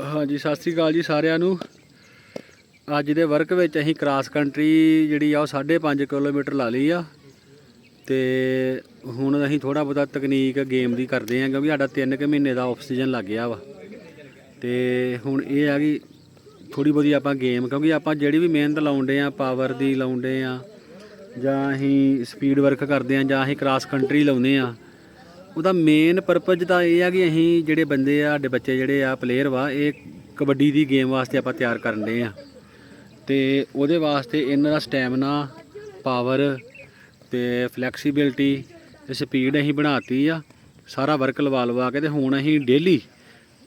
ਹਾਂਜੀ, ਸਤਿ ਸ੍ਰੀ ਅਕਾਲ ਜੀ ਸਾਰਿਆਂ ਨੂੰ। ਅੱਜ ਦੇ ਵਰਕ ਵਿੱਚ ਅਸੀਂ ਕ੍ਰਾਸ ਕੰਟਰੀ ਜਿਹੜੀ ਆ ਉਹ 5.5 ਕਿਲੋਮੀਟਰ ਲਾ ਲਈ ਆ। ਤੇ ਹੁਣ ਅਸੀਂ ਥੋੜਾ ਬਹੁਤਾ ਤਕਨੀਕ ਗੇਮ ਦੀ ਕਰਦੇ ਆ, ਕਿਉਂਕਿ ਸਾਡਾ 3 ਕੁ ਮਹੀਨੇ ਦਾ ਆਫ ਸੀਜ਼ਨ ਲੱਗ ਗਿਆ ਵਾ। ਤੇ ਹੁਣ ਇਹ ਆ ਕਿ ਥੋੜੀ ਬਹੁਤੀ ਆਪਾਂ ਗੇਮ ਕਿਉਂਕਿ ਆਪਾਂ ਜਿਹੜੀ ਵੀ ਮਿਹਨਤ ਲਾਉਂਦੇ ਆ ਪਾਵਰ ਦੀ ਲਾਉਂਦੇ ਆ, ਜਾਂ ਅਸੀਂ ਸਪੀਡ ਵਰਕ ਕਰਦੇ ਆ, ਜਾਂ ਅਸੀਂ ਕ੍ਰਾਸ ਕੰਟਰੀ ਲਾਉਂਦੇ ਆ ਉਹਦਾ ਮੇਨ ਪਰਪਸ ਤਾਂ ਇਹ ਆ ਕਿ ਅਸੀਂ ਜਿਹੜੇ ਬੰਦੇ ਆ, ਸਾਡੇ ਬੱਚੇ ਜਿਹੜੇ ਆ ਪਲੇਅਰ ਵਾ, ਇਹ ਕਬੱਡੀ ਦੀ ਗੇਮ ਵਾਸਤੇ ਆਪਾਂ ਤਿਆਰ ਕਰਨ ਦੇ ਆ। ਤੇ ਉਹਦੇ ਵਾਸਤੇ ਇਹਨਾਂ ਦਾ ਸਟੈਮਿਨਾ ਪਾਵਰ ਤੇ ਫਲੈਕਸੀਬਿਲਟੀ ਤੇ ਸਪੀਡ ਅਸੀਂ ਬਣਾਤੀ ਆ। ਸਾਰਾ ਵਰਕ ਲਵਾ ਲਵਾ ਕੇ ਤੇ ਹੁਣ ਅਸੀਂ ਡੇਲੀ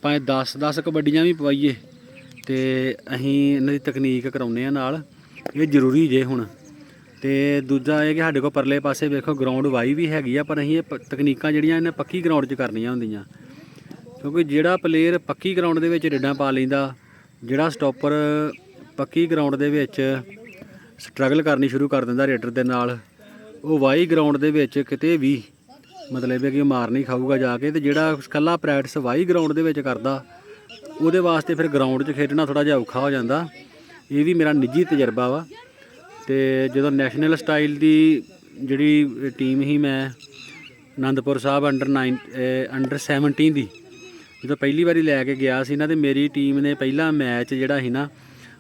ਭਾਵੇਂ 10 10 ਕਬੱਡੀਆਂ ਵੀ ਪਵਾਈਏ ਤੇ ਅਸੀਂ ਇਹਨਾਂ ਦੀ ਤਕਨੀਕ ਕਰਾਉਂਦੇ ਆ ਨਾਲ। ਇਹ ਜ਼ਰੂਰੀ ਜੇ ਹੁਣ। ਤੇ ਦੂਜਾ ਇਹ ਕਿ ਸਾਡੇ ਕੋਲ ਪਰਲੇ ਪਾਸੇ ਵੇਖੋ ਗਰਾਊਂਡ ਵਾਈ ਵੀ ਹੈਗੀ ਆ, ਪਰ ਅਸੀਂ ਇਹ ਪ- ਤਕਨੀਕਾਂ ਜਿਹੜੀਆਂ ਇਹਨੇ ਪੱਕੀ ਗਰਾਊਂਡ 'ਚ ਕਰਨੀਆਂ ਹੁੰਦੀਆਂ। ਕਿਉਂਕਿ ਜਿਹੜਾ ਪਲੇਅਰ ਪੱਕੀ ਗਰਾਊਂਡ ਦੇ ਵਿੱਚ ਰੇਡਾਂ ਪਾ ਲੈਂਦਾ, ਜਿਹੜਾ ਸਟਾਪਰ ਪੱਕੀ ਗਰਾਊਂਡ ਦੇ ਵਿੱਚ ਸਟਰਗਲ ਕਰਨੀ ਸ਼ੁਰੂ ਕਰ ਦਿੰਦਾ ਰੇਡਰ ਦੇ ਨਾਲ, ਉਹ ਵਾਈ ਗਰਾਊਂਡ ਦੇ ਵਿੱਚ ਕਿਤੇ ਵੀ ਮਤਲਬ ਹੈ ਕਿ ਉਹ ਮਾਰ ਨਹੀਂ ਖਾਊਗਾ ਜਾ ਕੇ ਤੇ ਜਿਹੜਾ ਇਕੱਲਾ ਪ੍ਰੈਕਟਿਸ ਵਾਈ ਗਰਾਊਂਡ ਦੇ ਵਿੱਚ ਕਰਦਾ, ਉਹਦੇ ਵਾਸਤੇ ਫਿਰ ਗਰਾਊਂਡ 'ਚ ਖੇਡਣਾ ਥੋੜਾ ਜਿਹਾ ਔਖਾ ਹੋ ਜਾਂਦਾ। ਇਹ ਵੀ ਮੇਰਾ ਨਿੱਜੀ ਤਜਰਬਾ ਵਾ। ਤੇ ਜਦੋਂ ਨੈਸ਼ਨਲ ਸਟਾਈਲ ਦੀ ਜਿਹੜੀ ਟੀਮ ਸੀ ਮੈਂ ਆਨੰਦਪੁਰ ਸਾਹਿਬ ਅੰਡਰ 9 ਅੰਡਰ 17 ਦੀ, ਜਦੋਂ ਪਹਿਲੀ ਵਾਰੀ ਲੈ ਕੇ ਗਿਆ ਸੀ ਨਾ, ਤੇ ਮੇਰੀ ਟੀਮ ਨੇ ਪਹਿਲਾ ਮੈਚ ਜਿਹੜਾ ਸੀ ਨਾ,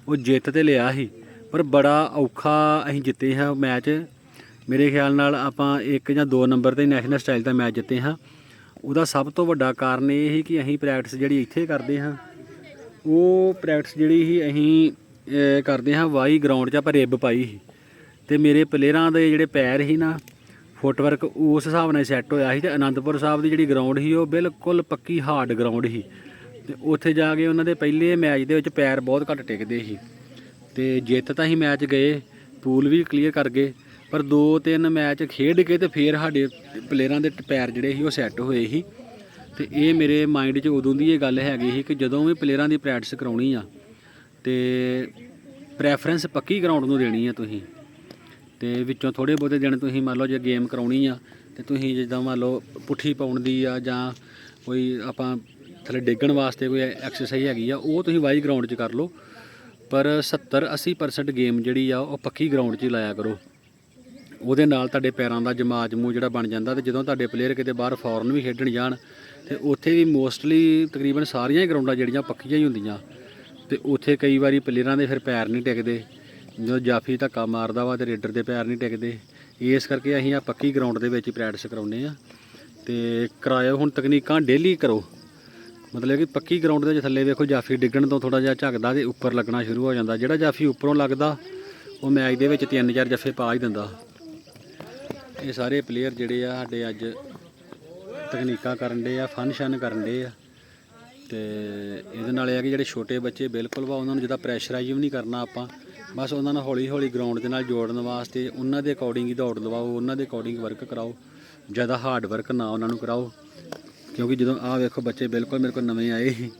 ਉਹ ਜਿੱਤ ਤੇ ਲਿਆ ਸੀ। ਪਰ ਬੜਾ ਔਖਾ ਅਸੀਂ ਜਿੱਤੇ ਹਾਂ ਮੈਚ ਮੇਰੇ ਖਿਆਲ ਨਾਲ ਆਪਾਂ ਇੱਕ ਜਾਂ ਦੋ ਨੰਬਰ ਤੇ ਨੈਸ਼ਨਲ ਸਟਾਈਲ ਦਾ ਮੈਚ ਜਿੱਤੇ ਹਾਂ। ਉਹਦਾ ਸਭ ਤੋਂ ਵੱਡਾ ਕਾਰਨ ਇਹ ਸੀ ਕਿ ਅਸੀਂ ਪ੍ਰੈਕਟਿਸ ਜਿਹੜੀ ਇੱਥੇ ਕਰਦੇ ਹਾਂ, ਉਹ ਪ੍ਰੈਕਟਿਸ ਜਿਹੜੀ ਸੀ ਅਸੀਂ ਕਰਦੇ ਹਾਂ ਵਾਈ ਗਰਾਊਂਡ 'ਚ ਆਪਾਂ ਰਿਬ ਪਾਈ ਸੀ। ਤੇ ਮੇਰੇ ਪਲੇਅਰਾਂ ਦੇ ਜਿਹੜੇ ਪੈਰ ਸੀ ਨਾ ਫੁੱਟਵਰਕ ਉਸ ਹਿਸਾਬ ਨਾਲ ਸੈੱਟ ਹੋਇਆ ਸੀ ਤੇ ਅਨੰਦਪੁਰ ਸਾਹਿਬ ਦੀ ਜਿਹੜੀ ਗਰਾਊਂਡ ਸੀ, ਉਹ ਬਿਲਕੁਲ ਪੱਕੀ ਹਾਰਡ ਗਰਾਊਂਡ ਸੀ। ਤੇ ਉੱਥੇ ਜਾ ਕੇ ਉਹਨਾਂ ਦੇ ਪਹਿਲੇ ਮੈਚ ਦੇ ਵਿੱਚ ਪੈਰ ਬਹੁਤ ਘੱਟ ਟਿਕਦੇ ਸੀ। ਤੇ ਜਿੱਤ ਤਾਂ ਹੀ ਮੈਚ ਗਏ ਪੂਲ ਵੀ ਕਲੀਅਰ ਕਰ ਗਏ, ਪਰ ਦੋ ਤਿੰਨ ਮੈਚ ਖੇਡ ਕੇ ਤੇ ਫੇਰ ਸਾਡੇ ਪਲੇਅਰਾਂ ਦੇ ਪੈਰ ਜਿਹੜੇ ਸੀ, ਉਹ ਸੈੱਟ ਹੋਏ ਸੀ। ਤੇ ਇਹ ਮੇਰੇ ਮਾਈਂਡ 'ਚ ਉਦੋਂ ਦੀ ਇਹ ਗੱਲ ਹੈਗੀ ਸੀ ਕਿ ਜਦੋਂ ਵੀ ਪਲੇਅਰਾਂ ਦੀ ਪ੍ਰੈਕਟਿਸ ਕਰਾਉਣੀ ਆ, ਤੇ ਪ੍ਰੈਫਰੈਂਸ ਪੱਕੀ ਗਰਾਊਂਡ ਨੂੰ ਦੇਣੀ ਆ ਤੁਸੀਂ। ਤੇ ਵਿੱਚੋਂ ਥੋੜੇ ਬਹੁਤੇ ਦਿਨ ਤੁਸੀਂ ਮੰਨ ਲਓ ਜੇ ਗੇਮ ਕਰਾਉਣੀ ਆ, ਤੇ ਤੁਸੀਂ ਜਿੱਦਾਂ ਮੰਨ ਲਓ ਪੁੱਠੀ ਪਾਉਣ ਦੀ ਆ ਜਾਂ ਕੋਈ ਆਪਾਂ ਥੱਲੇ ਡੇਗਣ ਵਾਸਤੇ ਕੋਈ ਐਕਸਰਸਾਈਜ਼ ਹੈਗੀ ਆ, ਉਹ ਤੁਸੀਂ ਵਾਈ ਗਰਾਊਂਡ 'ਚ ਕਰ ਲਓ। ਪਰ 70 80% ਗੇਮ ਜਿਹੜੀ ਆ, ਉਹ ਪੱਕੀ ਗਰਾਊਂਡ 'ਚ ਹੀ ਲਾਇਆ ਕਰੋ। ਉਹਦੇ ਨਾਲ ਤੁਹਾਡੇ ਪੈਰਾਂ ਦਾ ਜਮਾਜ ਮੂ ਜਿਹੜਾ ਬਣ ਜਾਂਦਾ ਤੇ ਜਦੋਂ ਤੁਹਾਡੇ ਪਲੇਅਰ ਕਿਤੇ ਬਾਹਰ ਫੋਰਨ ਵੀ ਖੇਡਣ ਜਾਣ, ਤੇ ਉੱਥੇ ਵੀ ਮੋਸਟਲੀ ਤਕਰੀਬਨ ਸਾਰੀਆਂ ਹੀ ਗਰਾਊਂਡਾਂ ਜਿਹੜੀਆਂ ਪੱਕੀਆਂ ਹੀ ਹੁੰਦੀਆਂ। ਤੇ ਉੱਥੇ ਕਈ ਵਾਰੀ ਪਲੇਅਰਾਂ ਦੇ ਫਿਰ ਪੈਰ ਨਹੀਂ ਟਿਕਦੇ। ਜਦੋਂ ਜਾਫੀ ਧੱਕਾ ਮਾਰਦਾ ਵਾ ਤੇ ਰੇਡਰ ਦੇ ਪੈਰ ਨਹੀਂ ਟਿਕਦੇ। ਇਸ ਕਰਕੇ ਅਸੀਂ ਆ ਪੱਕੀ ਗਰਾਊਂਡ ਦੇ ਵਿੱਚ ਹੀ ਪ੍ਰੈਕਟਿਸ ਕਰਾਉਂਦੇ ਆ ਤੇ ਕਰਾਇਓ ਹੁਣ ਤਕਨੀਕਾਂ ਡੇਲੀ ਕਰੋ। ਮਤਲਬ ਕਿ ਪੱਕੀ ਗਰਾਊਂਡ ਦੇ ਵਿੱਚ ਥੱਲੇ ਵੇਖੋ, ਜਾਫੀ ਡਿੱਗਣ ਤੋਂ ਥੋੜਾ ਜਿਹਾ ਝੱਕਦਾ ਤੇ ਉੱਪਰ ਲੱਗਣਾ ਸ਼ੁਰੂ ਹੋ ਜਾਂਦਾ। ਜਿਹੜਾ ਜਾਫੀ ਉੱਪਰੋਂ ਲੱਗਦਾ, ਉਹ ਮੈਚ ਦੇ ਵਿੱਚ ਤਿੰਨ ਚਾਰ ਜੱਫੇ ਪਾ ਹੀ ਦਿੰਦਾ। ਇਹ ਸਾਰੇ ਪਲੇਅਰ ਜਿਹੜੇ ਆ, ਸਾਡੇ ਅੱਜ ਤਕਨੀਕਾਂ ਕਰਨ ਦੇ ਆ ਫਨ ਸ਼ਨ ਕਰਨ ਦੇ ਆ। ਤੇ ਇਹਦੇ ਨਾਲ ਇਹ ਆ ਕਿ ਜਿਹੜੇ ਛੋਟੇ ਬੱਚੇ ਬਿਲਕੁਲ ਵਾ, ਉਹਨਾਂ ਨੂੰ ਜਿਹਦਾ ਪ੍ਰੈਸ਼ਰਾਈਜ਼ ਵੀ ਨਹੀਂ ਕਰਨਾ ਆਪਾਂ। ਬਸ ਉਹਨਾਂ ਨੂੰ ਹੌਲੀ ਹੌਲੀ ਗਰਾਊਂਡ ਦੇ ਨਾਲ ਜੋੜਨ ਵਾਸਤੇ ਉਹਨਾਂ ਦੇ ਅਕੋਰਡਿੰਗ ਹੀ ਦੌੜ ਲਵਾਓ, ਉਹਨਾਂ ਦੇ ਅਕੋਰਡਿੰਗ ਵਰਕ ਕਰਾਓ। ਜ਼ਿਆਦਾ ਹਾਰਡ ਵਰਕ ਨਾ ਉਹਨਾਂ ਨੂੰ ਕਰਾਓ। ਕਿਉਂਕਿ ਜਦੋਂ ਆਹ ਵੇਖੋ ਬੱਚੇ ਬਿਲਕੁਲ ਮੇਰੇ ਕੋਲ ਨਵੇਂ ਆਏ ਸੀ,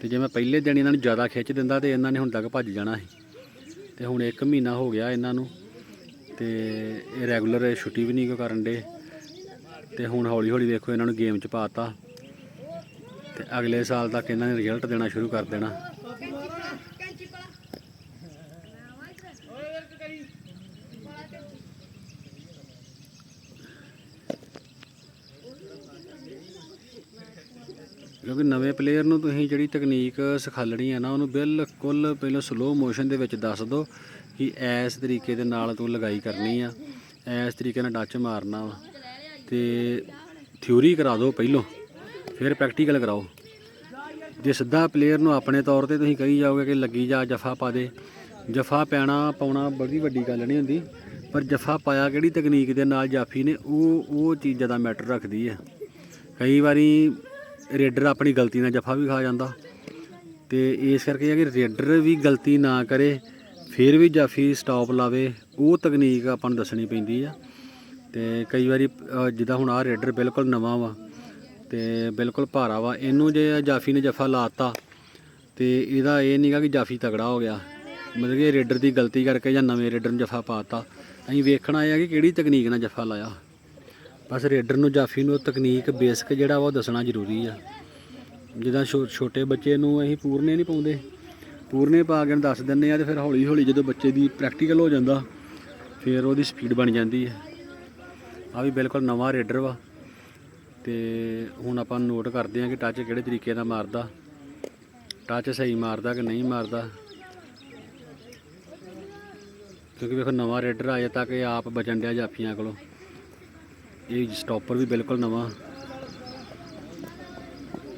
ਤੇ ਜੇ ਮੈਂ ਪਹਿਲੇ ਦਿਨ ਇਹਨਾਂ ਨੂੰ ਜ਼ਿਆਦਾ ਖਿੱਚ ਦਿੰਦਾ ਤੇ ਇਹਨਾਂ ਨੇ ਹੁਣ ਤੱਕ ਭੱਜ ਜਾਣਾ ਸੀ। ਤੇ ਹੁਣ 1 ਮਹੀਨਾ ਹੋ ਗਿਆ ਇਹਨਾਂ ਨੂੰ, ਤੇ ਇਹ ਰੈਗੂਲਰ ਛੁੱਟੀ ਵੀ ਨਹੀਂ ਕੋ ਕਰਨ ਦੇ। ਤੇ ਹੁਣ ਹੌਲੀ ਹੌਲੀ ਵੇਖੋ ਇਹਨਾਂ ਨੂੰ ਗੇਮ 'ਚ ਪਾਤਾ ਤੇ ਅਗਲੇ ਸਾਲ ਤੱਕ ਇਹਨਾਂ ਨੇ ਰਿਜ਼ਲਟ ਦੇਣਾ ਸ਼ੁਰੂ ਕਰ ਦੇਣਾ। ਕਿਉਂਕਿ ਨਵੇਂ ਪਲੇਅਰ ਨੂੰ ਤੁਸੀਂ ਜਿਹੜੀ ਤਕਨੀਕ ਸਿਖਾਲਣੀ ਹੈ ਨਾ, ਉਹਨੂੰ ਬਿਲਕੁਲ ਪਹਿਲਾਂ ਸਲੋ ਮੋਸ਼ਨ ਦੇ ਵਿੱਚ ਦੱਸ ਦਿਓ ਕਿ ਇਸ ਤਰੀਕੇ ਦੇ ਨਾਲ ਤੂੰ ਲਗਾਈ ਕਰਨੀ ਆ, ਇਸ ਤਰੀਕੇ ਨਾਲ ਟੱਚ ਮਾਰਨਾ ਵਾ ਤੇ ਥਿਊਰੀ ਕਰਾ ਦਿਓ ਪਹਿਲੋਂ। ਫਿਰ ਪ੍ਰੈਕਟੀਕਲ ਕਰਾਓ। ਜੇ ਸਿੱਧਾ ਪਲੇਅਰ ਨੂੰ ਆਪਣੇ ਤੌਰ ਤੇ ਤੁਸੀਂ ਕਹੀ ਜਾਓਗੇ ਕਿ ਲੱਗੀ ਜਾ ਜਫਾ ਪਾ ਦੇ, ਜਫਾ ਪੈਣਾ ਪਾਉਣਾ ਬੜੀ ਵੱਡੀ ਗੱਲ ਨਹੀਂ ਹੁੰਦੀ, ਪਰ ਜਫਾ ਪਾਇਆ ਕਿਹੜੀ ਤਕਨੀਕ ਦੇ ਨਾਲ ਜਾਫੀ ਨੇ, ਉਹ ਉਹ ਚੀਜ਼ ਜ਼ਿਆਦਾ ਮੈਟਰ ਰੱਖਦੀ ਹੈ। ਕਈ ਵਾਰੀ ਰੇਡਰ ਆਪਣੀ ਗਲਤੀ ਨਾਲ ਜਫਾ ਵੀ ਖਾ ਜਾਂਦਾ ਤੇ ਇਸ ਕਰਕੇ ਹੈ ਕਿ ਰੇਡਰ ਵੀ ਗਲਤੀ ਨਾ ਕਰੇ, ਫਿਰ ਵੀ ਜਾਫੀ ਸਟਾਪ ਲਾਵੇ, ਉਹ ਤਕਨੀਕ ਆਪਾਂ ਨੂੰ ਦੱਸਣੀ ਪੈਂਦੀ ਆ। ਤੇ ਕਈ ਵਾਰੀ ਜਿੱਦਾਂ ਹੁਣ ਆਹ ਰੇਡਰ ਬਿਲਕੁਲ ਨਵਾਂ ਵਾ ਤੇ ਬਿਲਕੁਲ ਭਾਰਾ ਵਾ। ਇਹਨੂੰ ਜੇ ਜਾਫੀ ਨੇ ਜਫਾ ਲਾਤਾ ਤੇ ਇਹਦਾ ਇਹ ਨਹੀਂਗਾ ਕਿ ਜਾਫੀ ਤਗੜਾ ਹੋ ਗਿਆ। ਮਤਲਬ ਕਿ ਰੇਡਰ ਦੀ ਗਲਤੀ ਕਰਕੇ ਜਾਂ ਨਵੇਂ ਰੇਡਰ ਨੂੰ ਜਫਾ ਪਾਤਾ। ਅਸੀਂ ਵੇਖਣਾ ਇਹ ਆ ਕਿ ਕਿਹੜੀ ਤਕਨੀਕ ਨਾਲ ਜਫਾ ਲਾਇਆ। ਬਸ ਰੇਡਰ ਨੂੰ, ਜਾਫੀ ਨੂੰ ਤਕਨੀਕ ਬੇਸਿਕ ਜਿਹੜਾ ਵਾ ਉਹ ਦੱਸਣਾ ਜ਼ਰੂਰੀ ਆ। ਜਿੱਦਾਂ ਛੋ- ਛੋਟੇ ਬੱਚੇ ਨੂੰ ਅਸੀਂ ਪੂਰਨੇ ਨਹੀਂ ਪਾਉਂਦੇ। ਪੂਰਨੇ ਪਾ ਕੇ ਦੱਸ ਦਿੰਦੇ ਆ ਤੇ ਫਿਰ ਹੌਲੀ ਹੌਲੀ ਜਦੋਂ ਬੱਚੇ ਦੀ ਪ੍ਰੈਕਟੀਕਲ ਹੋ ਜਾਂਦਾ, ਫਿਰ ਉਹਦੀ ਸਪੀਡ ਬਣ ਜਾਂਦੀ ਹੈ ਆ ਵੀ ਬਿਲਕੁਲ ਨਵਾਂ ਰੇਡਰ ਵਾ। ਤੇ ਹੁਣ ਆਪਾਂ ਨੋਟ ਕਰਦੇ ਹਾਂ ਕਿ ਟੱਚ ਕਿਹੜੇ ਤਰੀਕੇ ਨਾਲ ਮਾਰਦਾ ਟੱਚ ਸਹੀ ਮਾਰਦਾ ਕਿ ਨਹੀਂ ਮਾਰਦਾ। ਕਿਉਂਕਿ ਵੇਖੋ ਨਵਾਂ ਰੇਡਰ ਆਇਆ ਤੱਕ ਇਹ ਆਪ ਬਚਣ ਡਿਆ ਜਾਫੀਆਂ ਕੋਲੋਂ। ਇਹ ਸਟਾਪਰ ਵੀ ਬਿਲਕੁਲ ਨਵਾਂ।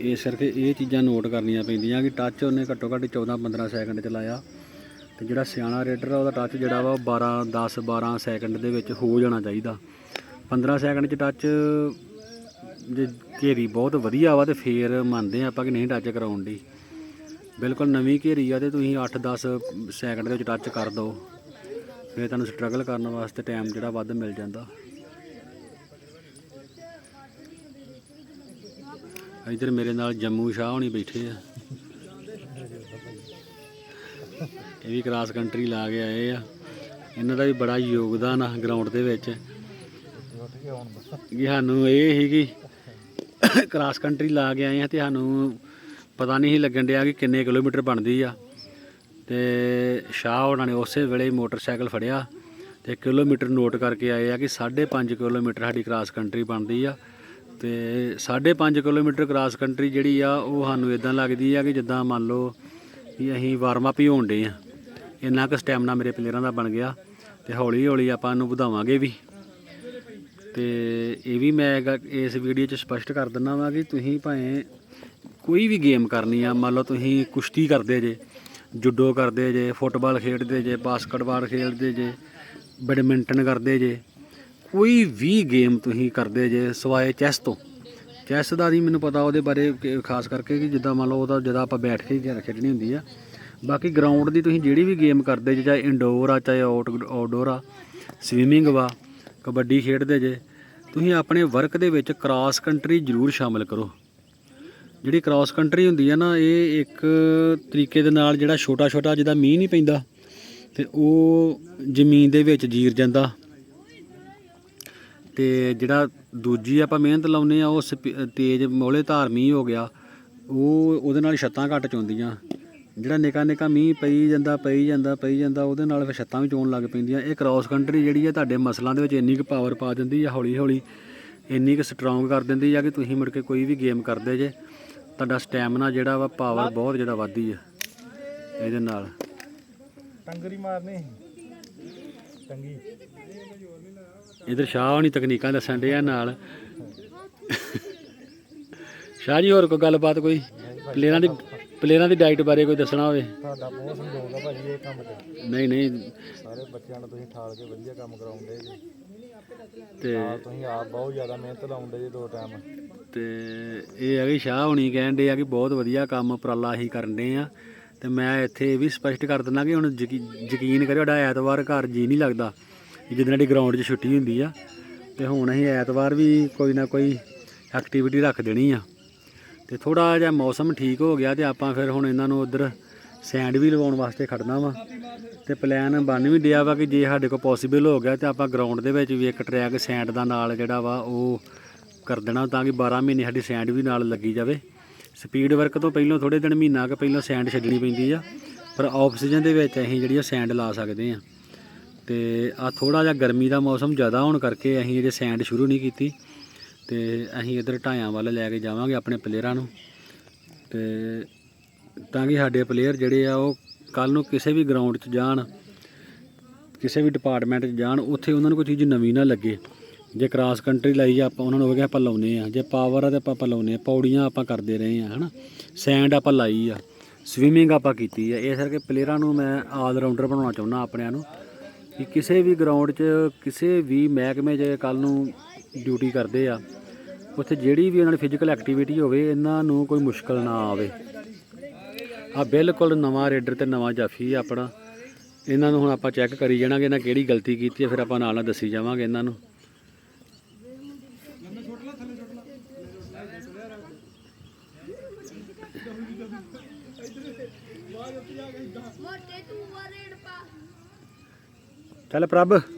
ਇਸ ਕਰਕੇ ਇਹ ਚੀਜ਼ਾਂ ਨੋਟ ਕਰਨੀਆਂ ਪੈਂਦੀਆਂ ਕਿ ਟੱਚ ਉਹਨੇ ਘੱਟੋ ਘੱਟ 14 15 ਸੈਕਿੰਡ ਚਲਾਇਆ ਤੇ ਜਿਹੜਾ ਸਿਆਣਾ ਰੇਡਰ ਆ, ਉਹਦਾ ਟੱਚ ਜਿਹੜਾ ਵਾ ਉਹ 12 10 12 ਸੈਕਿੰਡ ਦੇ ਵਿੱਚ ਹੋ ਜਾਣਾ ਚਾਹੀਦਾ। 15 ਸੈਕਿੰਡ ਚ ਟੱਚ ਜੇ ਘੇਰੀ ਬਹੁਤ ਵਧੀਆ ਵਾ ਤੇ ਫੇਰ ਮੰਨਦੇ ਆਪਾਂ ਕਿ ਨਹੀਂ ਟੱਚ ਕਰਾਉਣ ਦੀ। ਬਿਲਕੁਲ ਨਵੀਂ ਘੇਰੀ ਆ ਤੇ ਤੁਸੀਂ 8 10 ਸੈਕਿੰਡ ਦੇ ਵਿੱਚ ਟੱਚ ਕਰ ਦਿਓ। ਫਿਰ ਤੁਹਾਨੂੰ ਸਟਰਗਲ ਕਰਨ ਵਾਸਤੇ ਟਾਈਮ ਜਿਹੜਾ ਵੱਧ ਮਿਲ ਜਾਂਦਾ। ਇਧਰ ਮੇਰੇ ਨਾਲ ਜੰਮੂ ਸ਼ਾਹ ਹੋਣੀ ਬੈਠੇ ਆ। ਇਹ ਵੀ ਕ੍ਰਾਸ ਕੰਟਰੀ ਲਾ ਕੇ ਆਏ ਆ। ਇਹਨਾਂ ਦਾ ਵੀ ਬੜਾ ਯੋਗਦਾਨ ਆ ਗਰਾਊਂਡ ਦੇ ਵਿੱਚ। ਕਿ ਸਾਨੂੰ ਇਹ ਸੀ ਕਿ ਕ੍ਰਾਸ ਕੰਟਰੀ ਲਾ ਕੇ ਆਏ ਆ ਤੇ ਸਾਨੂੰ ਪਤਾ ਨਹੀਂ ਸੀ ਲੱਗਣ ਡਿਆ ਕਿ ਕਿੰਨੇ ਕਿਲੋਮੀਟਰ ਬਣਦੀ ਆ। ਤੇ ਸ਼ਾਹ ਉਹਨਾਂ ਨੇ ਉਸੇ ਵੇਲੇ ਮੋਟਰਸਾਈਕਲ ਫੜਿਆ ਤੇ ਕਿਲੋਮੀਟਰ ਨੋਟ ਕਰਕੇ ਆਏ ਆ ਕਿ 5.5 ਕਿਲੋਮੀਟਰ ਸਾਡੀ ਕ੍ਰਾਸ ਕੰਟਰੀ ਬਣਦੀ ਆ। ਤੇ 5.5 ਕਿਲੋਮੀਟਰ ਕ੍ਰਾਸ ਕੰਟਰੀ ਜਿਹੜੀ ਆ, ਉਹ ਸਾਨੂੰ ਇਦਾਂ ਲੱਗਦੀ ਆ ਕਿ ਜਿੱਦਾਂ ਮੰਨ ਲਓ ਵੀ ਅਸੀਂ ਵਾਰਮ ਅਪ ਹੀ ਹੋਣ ਡੇ ਆ। ਇੰਨਾ ਕੁ ਸਟੈਮਨਾ ਮੇਰੇ ਪਲੇਅਰਾਂ ਦਾ ਬਣ ਗਿਆ ਤੇ ਹੌਲੀ ਹੌਲੀ ਆਪਾਂ ਇਹਨੂੰ ਵਧਾਵਾਂਗੇ ਵੀ। ਤੇ ਇਹ ਵੀ ਮੈਂ ਇਸ ਵੀਡੀਓ 'ਚ ਸਪਸ਼ਟ ਕਰ ਦਿੰਦਾ ਵਾਂ ਕਿ ਤੁਸੀਂ ਭਾਵੇਂ ਕੋਈ ਵੀ ਗੇਮ ਕਰਨੀ ਆ, ਮੰਨ ਲਓ ਤੁਸੀਂ ਕੁਸ਼ਤੀ ਕਰਦੇ ਜੇ, ਜੁੱਡੋ ਕਰਦੇ ਜੇ, ਫੁੱਟਬਾਲ ਖੇਡਦੇ ਜੇ, ਬਾਸਕਟਬਾਲ ਖੇਡਦੇ ਜੇ, ਬੈਡਮਿੰਟਨ ਕਰਦੇ ਜੇ, ਕੋਈ ਵੀ ਗੇਮ ਤੁਸੀਂ ਕਰਦੇ ਜੇ ਸਵਾਏ ਚੈਸ ਤੋਂ। ਚੈਸ ਦਾ ਨਹੀਂ ਮੈਨੂੰ ਪਤਾ ਉਹਦੇ ਬਾਰੇ ਖਾਸ ਕਰਕੇ ਕਿ ਜਿੱਦਾਂ ਮੰਨ ਲਓ ਉਹਦਾ ਜਦੋਂ ਆਪਾਂ ਬੈਠ ਕੇ ਖੇਡਣੀ ਹੁੰਦੀ ਆ, ਬਾਕੀ ਗਰਾਊਂਡ ਦੀ ਤੁਸੀਂ ਜਿਹੜੀ ਵੀ ਗੇਮ ਕਰਦੇ ਜੇ, ਚਾਹੇ ਇਨਡੋਰ ਆ, ਚਾਹੇ ਆਊਟ ਆਊਟਡੋਰ ਆ ਸਵੀਮਿੰਗ ਵਾ ਕਬੱਡੀ ਖੇਡਦੇ ਜੇ, ਤੁਸੀਂ ਆਪਣੇ ਵਰਕ ਦੇ ਵਿੱਚ ਕ੍ਰਾਸ ਕੰਟਰੀ ਜ਼ਰੂਰ ਸ਼ਾਮਿਲ ਕਰੋ। ਜਿਹੜੀ ਕ੍ਰਾਸ ਕੰਟਰੀ ਹੁੰਦੀ ਆ ਨਾ, ਇਹ ਇੱਕ ਤਰੀਕੇ ਦੇ ਨਾਲ ਜਿਹੜਾ ਛੋਟਾ ਛੋਟਾ ਜਿਹਦਾ ਮੀਂਹ ਨਹੀਂ ਪੈਂਦਾ, ਤੇ ਉਹ ਜ਼ਮੀਨ ਦੇ ਵਿੱਚ ਜੀਰ ਜਾਂਦਾ। ਤੇ ਜਿਹੜਾ ਦੂਜੀ ਆਪਾਂ ਮਿਹਨਤ ਲਾਉਨੇ ਆ, ਉਹ ਸਪੀ- ਤੇਜ਼ ਮੋਲੇ ਧਾਰ ਮੀਂਹ ਹੋ ਗਿਆ, ਉਹ ਉਹਦੇ ਨਾਲ ਛੱਤਾਂ ਘੱਟ ਚੋਂਦੀਆਂ। ਜਿਹੜਾ ਨਿਕਾ ਨਿਕਾ ਮੀਂਹ ਪਈ ਜਾਂਦਾ ਪਈ ਜਾਂਦਾ ਪਈ ਜਾਂਦਾ ਉਹਦੇ ਨਾਲ ਫਿਰ ਛੱਤਾਂ ਵੀ ਚੋਣ ਲੱਗ ਪੈਂਦੀਆਂ। ਇਹ ਕ੍ਰਾਸ ਕੰਟਰੀ ਜਿਹੜੀ ਹੈ ਤੁਹਾਡੇ ਮਸਲਾਂ ਦੇ ਵਿੱਚ ਇੰਨੀ ਕੁ ਪਾਵਰ ਪਾ ਦਿੰਦੀ ਆ ਹੌਲੀ ਹੌਲੀ ਇੰਨੀ ਕੁ ਸਟਰੋਂਗ ਕਰ ਦਿੰਦੀ ਆ ਕਿ ਤੁਸੀਂ ਮੁੜ ਕੇ ਕੋਈ ਵੀ ਗੇਮ ਕਰਦੇ ਜੇ ਤੁਹਾਡਾ ਸਟੈਮਿਨਾ ਜਿਹੜਾ ਵਾ ਪਾਵਰ ਬਹੁਤ ਜਿਹੜਾ ਵੱਧਦੀ ਆ ਇਹਦੇ ਨਾਲ। ਟੰਗਰੀ ਮਾਰਨੀ ਟੰਗੀ। ਇਧਰ ਸ਼ਾਹ ਹੋਣੀ ਤਕਨੀਕਾਂ ਦੱਸਣ ਦੇ ਆ ਨਾਲ। ਸ਼ਾਹ ਜੀ ਹੋਰ ਕੋਈ ਗੱਲਬਾਤ ਕੋਈ? ਪਲੇਅਰਾਂ ਦੀ ਪਲੇਅਰਾਂ ਦੀ ਡਾਈਟ ਬਾਰੇ ਕੋਈ ਦੱਸਣਾ ਹੋਵੇ? ਤੁਹਾਡਾ ਬਹੁਤ ਸੰਯੋਗ ਆ ਭਾਜੀ ਇਹ ਕੰਮ ਤੇ। ਨਹੀਂ ਨਹੀਂ। ਸਾਰੇ ਬੱਚਿਆਂ ਨੂੰ ਤੁਸੀਂ ਠਾਲ ਕੇ ਵਧੀਆ ਕੰਮ ਕਰਾਉਂਦੇ ਜੀ। ਤੇ ਨਾਲ ਤੁਸੀਂ ਆਪ ਬਹੁਤ ਜ਼ਿਆਦਾ ਮਿਹਨਤ ਲਾਉਂਦੇ ਜੀ ਦੋ ਟਾਈਮ ਤੇ ਇਹ ਹੈ ਕਿ ਸ਼ਾਹ ਹੋਣੀ ਕਹਿਣ ਦੇ ਆ ਕਿ ਬਹੁਤ ਵਧੀਆ ਕੰਮ ਉਪਰਾਲਾ ਹੀ ਕਰਦੇ ਆ। ਤੇ ਮੈਂ ਇੱਥੇ ਇਹ ਵੀ ਸਪਸ਼ਟ ਕਰ ਦਿੰਦਾ ਕਿ ਹੁਣ ਯਕੀ- ਯਕੀਨ ਕਰਿਓ ਸਾਡਾ ਐਤਵਾਰ ਘਰ ਜੀ ਨਹੀਂ ਲੱਗਦਾ। ਜਿੱਦਣ ਸਾਡੀ ਗਰਾਊਂਡ 'ਚ ਛੁੱਟੀ ਹੁੰਦੀ ਆ। ਤੇ ਹੁਣ ਅਸੀਂ ਐਤਵਾਰ ਵੀ ਕੋਈ ਨਾ ਕੋਈ ਐਕਟੀਵਿਟੀ ਰੱਖ ਦੇਣੀ ਆ। ਤੇ ਥੋੜਾ ਜਿਹਾ ਮੌਸਮ ਠੀਕ ਹੋ ਗਿਆ ਤੇ ਆਪਾਂ ਫਿਰ ਹੁਣ ਇਹਨਾਂ ਨੂੰ ਉਧਰ ਸੈਂਡ ਵੀ ਲਵਾਉਣ ਵਾਸਤੇ ਖੜਨਾ ਵਾ। ਤੇ ਪਲਾਨ ਬਣ ਵੀ ਡਿਆ ਵਾ ਕਿ ਜੇ ਸਾਡੇ ਕੋਲ ਪੋਸੀਬਲ ਹੋ ਗਿਆ ਤੇ ਆਪਾਂ ਗਰਾਊਂਡ ਦੇ ਵਿੱਚ ਵੀ ਇੱਕ ਟਰੈਕ ਸੈਂਡ ਦਾ ਨਾਲ ਜਿਹੜਾ ਵਾ ਉਹ ਕਰ ਦੇਣਾ ਤਾਂ ਕਿ 12 ਮਹੀਨੇ ਸਾਡੀ ਸੈਂਡ ਵੀ ਨਾਲ ਲੱਗੀ ਜਾਵੇ। ਸਪੀਡ ਵਰਕ ਤੋਂ ਪਹਿਲਾਂ ਥੋੜੇ ਦਿਨ ਮਹੀਨਾ ਕੁ ਪਹਿਲਾਂ ਸੈਂਡ ਛੱਡਣੀ ਪੈਂਦੀ ਆ, ਪਰ ਆਫ ਦੇ ਵਿੱਚ ਅਸੀਂ ਜਿਹੜੀ ਆ ਸੈਂਡ ਲਾ ਸਕਦੇ ਆ। ਤੇ ਆ ਥੋੜਾ ਜਿਹਾ ਗਰਮੀ ਦਾ ਮੌਸਮ ਜ਼ਿਆਦਾ ਹੋਣ ਕਰਕੇ ਅਸੀਂ ਅਜੇ ਸੈਂਡ ਸ਼ੁਰੂ ਨਹੀਂ ਕੀਤੀ। ਤੇ ਅਸੀਂ ਇਧਰ ਢਾਇਆਂ ਵੱਲ ਲੈ ਕੇ ਜਾਵਾਂਗੇ ਆਪਣੇ ਪਲੇਅਰਾਂ ਨੂੰ। ਤੇ ਤਾਂ ਕਿ ਸਾਡੇ ਪਲੇਅਰ ਜਿਹੜੇ ਆ, ਉਹ ਕੱਲ ਨੂੰ ਕਿਸੇ ਵੀ ਗਰਾਊਂਡ 'ਚ ਜਾਣ, ਕਿਸੇ ਵੀ ਡਿਪਾਰਟਮੈਂਟ 'ਚ ਜਾਣ, ਉੱਥੇ ਉਹਨਾਂ ਨੂੰ ਕੋਈ ਚੀਜ਼ ਨਵੀਂ ਨਾ ਲੱਗੇ। ਜੇ ਕ੍ਰਾਸ ਕੰਟਰੀ ਲਾਈ ਆਪਾਂ, ਉਹਨਾਂ ਨੂੰ ਹੋ ਗਿਆ ਆਪਾਂ ਲਾਉਨੇ ਆ। ਜੇ ਪਾਵਰ ਆ ਤੇ ਆਪਾਂ ਆਪਾਂ ਲਾਉਨੇ ਆ। ਪੌੜੀਆਂ ਆਪਾਂ ਕਰਦੇ ਰਹੇ ਆ, ਹਨਾ? ਸੈਂਡ ਆਪਾਂ ਲਾਈ ਆ। ਸਵੀਮਿੰਗ ਆਪਾਂ ਕੀਤੀ ਆ। ਇਸ ਕਰਕੇ ਪਲੇਅਰਾਂ ਨੂੰ ਮੈਂ ਆਲ ਰਾਊਂਡਰ ਬਣਾਉਣਾ ਚਾਹੁੰਦਾ, ਆਪਣਿਆਂ ਨੂੰ। ਕਿ ਕਿਸੇ ਵੀ ਗਰਾਊਂਡ 'ਚ ਕਿਸੇ ਵੀ ਮਹਿਕਮੇ 'ਚ ਕੱਲ ਨੂੰ ਡਿਊਟੀ ਕਰਦੇ ਆ, ਉੱਥੇ ਜਿਹੜੀ ਵੀ ਉਹਨਾਂ ਦੀ ਫਿਜ਼ੀਕਲ ਐਕਟੀਵਿਟੀ ਹੋਵੇ, ਇਹਨਾਂ ਨੂੰ ਕੋਈ ਮੁਸ਼ਕਲ ਨਾ ਆਵੇ। ਆ ਬਿਲਕੁਲ ਨਵਾਂ ਰੇਡਰ ਤੇ ਨਵਾਂ ਜਾਫੀ ਆ ਆਪਣਾ। ਇਹਨਾਂ ਨੂੰ ਹੁਣ ਆਪਾਂ ਚੈੱਕ ਕਰੀ ਜਾਣਾਗੇ, ਇਹਨਾਂ ਕਿਹੜੀ ਗਲਤੀ ਕੀਤੀ ਹੈ ਫਿਰ ਆਪਾਂ ਨਾਲ ਨਾਲ ਦੱਸੀ ਜਾਵਾਂਗੇ ਇਹਨਾਂ ਨੂੰ। ਚੱਲ ਪ੍ਰਭ।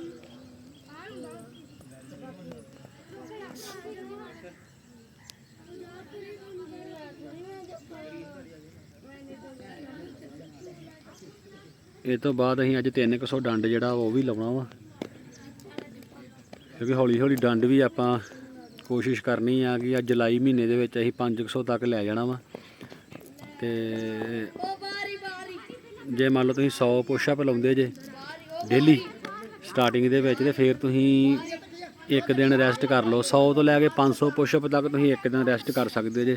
ਇਹ ਤੋਂ ਬਾਅਦ ਅਸੀਂ ਅੱਜ 300 ਡੰਡ ਜਿਹੜਾ ਉਹ ਵੀ ਲਾਉਣਾ ਵਾ। ਕਿਉਂਕਿ ਹੌਲੀ ਹੌਲੀ ਡੰਡ ਵੀ ਆਪਾਂ ਕੋਸ਼ਿਸ਼ ਕਰਨੀ ਆ ਕਿ ਅੱਜ ਜੁਲਾਈ ਮਹੀਨੇ ਦੇ ਵਿੱਚ ਅਸੀਂ 500 ਤੱਕ ਲੈ ਜਾਣਾ ਵਾ। ਤੇ ਜੇ ਮੰਨ ਲਓ ਤੁਸੀਂ 100 ਪੁਸ਼ਅਪ ਲਾਉਂਦੇ ਜੇ ਡੇਲੀ ਸਟਾਰਟਿੰਗ ਦੇ ਵਿੱਚ ਤੇ ਫਿਰ ਤੁਸੀਂ ਇੱਕ ਦਿਨ ਰੈਸਟ ਕਰ ਲਓ। 100 ਤੋਂ ਲੈ ਕੇ 500 ਪੁਸ਼ਅਪ ਤੱਕ ਤੁਸੀਂ ਇੱਕ ਦਿਨ ਰੈਸਟ ਕਰ ਸਕਦੇ ਜੇ।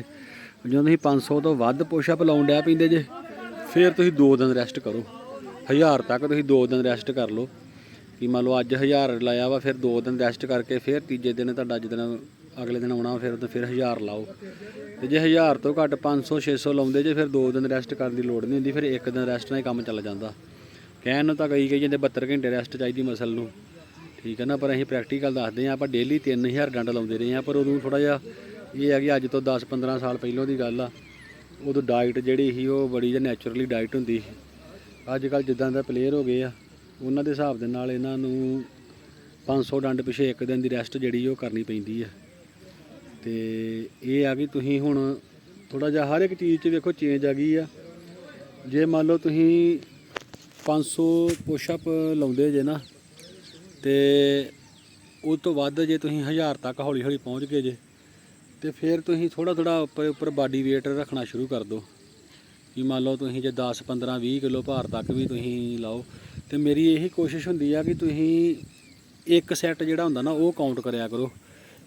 ਜਦੋਂ ਤੁਸੀਂ 500 ਤੋਂ ਵੱਧ ਪੁਸ਼ਅਪ ਲਾਉਣ ਡਿਆ ਪੈਂਦੇ ਜੇ, ਫਿਰ ਤੁਸੀਂ 2 ਦਿਨ ਰੈਸਟ ਕਰੋ। 1000 ਤੱਕ ਤੁਸੀਂ 2 ਦਿਨ ਰੈਸਟ ਕਰ ਲਓ। ਕਿ ਮੰਨ ਲਓ ਅੱਜ 1000 ਲਾਇਆ ਵਾ, ਫਿਰ 2 ਦਿਨ ਰੈਸਟ ਕਰਕੇ ਫਿਰ ਤੀਜੇ ਦਿਨ ਤੁਹਾਡਾ ਜਿੱਦਣ ਅਗਲੇ ਦਿਨ ਆਉਣਾ ਫਿਰ ਉਦੋਂ ਫਿਰ 1000 ਲਾਓ। ਤੇ ਜੇ 1000 ਤੋਂ ਘੱਟ 500 600 ਲਾਉਂਦੇ ਜੇ ਫਿਰ 2 ਦਿਨ ਰੈਸਟ ਕਰਨ ਦੀ ਲੋੜ ਨਹੀਂ ਹੁੰਦੀ, ਫਿਰ ਇੱਕ ਦਿਨ ਰੈਸਟ ਨਾਲ ਹੀ ਕੰਮ ਚੱਲ ਜਾਂਦਾ। ਕਹਿਣ ਨੂੰ ਤਾਂ ਕਈ ਕਹੀ ਜਾਂਦੇ 72 ਘੰਟੇ ਰੈਸਟ ਚਾਹੀਦੀ ਮਸਲ ਨੂੰ। ਠੀਕ ਹੈ ਨਾ, ਪਰ ਅਸੀਂ ਪ੍ਰੈਕਟੀਕਲ ਦੱਸਦੇ ਹਾਂ, ਆਪਾਂ ਡੇਲੀ 3000 ਡੰਡ ਲਾਉਂਦੇ ਰਹੇ ਹਾਂ, ਪਰ ਉਦੋਂ ਥੋੜਾ ਜਿਹਾ ਇਹ ਹੈ ਕਿ ਅੱਜ ਤੋਂ 10 15 ਸਾਲ ਪਹਿਲਾਂ ਦੀ ਗੱਲ ਆ। ਉਦੋਂ ਡਾਈਟ ਜਿਹੜੀ ਸੀ ਉਹ ਬੜੀ ਜਿਹਾ ਨੈਚੁਰਲੀ ਡਾਈਟ ਹੁੰਦੀ ਸੀ। ਅੱਜ ਕੱਲ ਜਿੱਦਾਂ ਦਾ ਪਲੇਅਰ ਹੋ ਗਏ ਆ, ਉਹਨਾਂ ਦੇ ਹਿਸਾਬ ਦੇ ਨਾਲ ਇਹਨਾਂ ਨੂੰ 500 ਡੰਡ ਪਿਛੇ ਇੱਕ ਦਿਨ ਦੀ ਰੈਸਟ ਜਿਹੜੀ ਉਹ ਕਰਨੀ ਪੈਂਦੀ ਆ। ਤੇ ਇਹ ਆ ਕਿ ਤੁਸੀਂ ਹੁਣ ਥੋੜਾ ਜਿਹਾ ਹਰ ਇੱਕ ਚੀਜ਼ 'ਚ ਵੇਖੋ ਚੇਂਜ ਆ ਗਈ ਆ। ਜੇ ਮੰਨ ਲਓ ਤੁਸੀਂ 500 ਪੁਸ਼ਅਪ ਲਾਉਂਦੇ ਜੇ ਨਾ, ਤੇ ਉਹ ਤੋਂ ਵੱਧ ਜੇ ਤੁਸੀਂ 1000 ਤੱਕ ਹੌਲੀ ਹੌਲੀ ਪਹੁੰਚ ਗਏ ਜੇ, ਤੇ ਫਿਰ ਤੁਸੀਂ ਥੋੜਾ ਥੋੜਾ ਉੱਪਰ ਉੱਪਰ ਬਾਡੀ weight ਰੱਖਣਾ ਸ਼ੁਰੂ ਕਰ ਦਿਓ। ਕਿ ਮੰਨ ਲਓ ਤੁਸੀਂ ਜੇ 10 15 20 ਕਿਲੋ ਭਾਰ ਤੱਕ ਵੀ ਤੁਸੀਂ ਲਾਓ, ਤੇ ਮੇਰੀ ਇਹੀ ਕੋਸ਼ਿਸ਼ ਹੁੰਦੀ ਆ ਕਿ ਤੁਸੀਂ ਇੱਕ ਸੈੱਟ ਜਿਹੜਾ ਹੁੰਦਾ ਨਾ, ਉਹ ਕਾਊਂਟ ਕਰਿਆ ਕਰੋ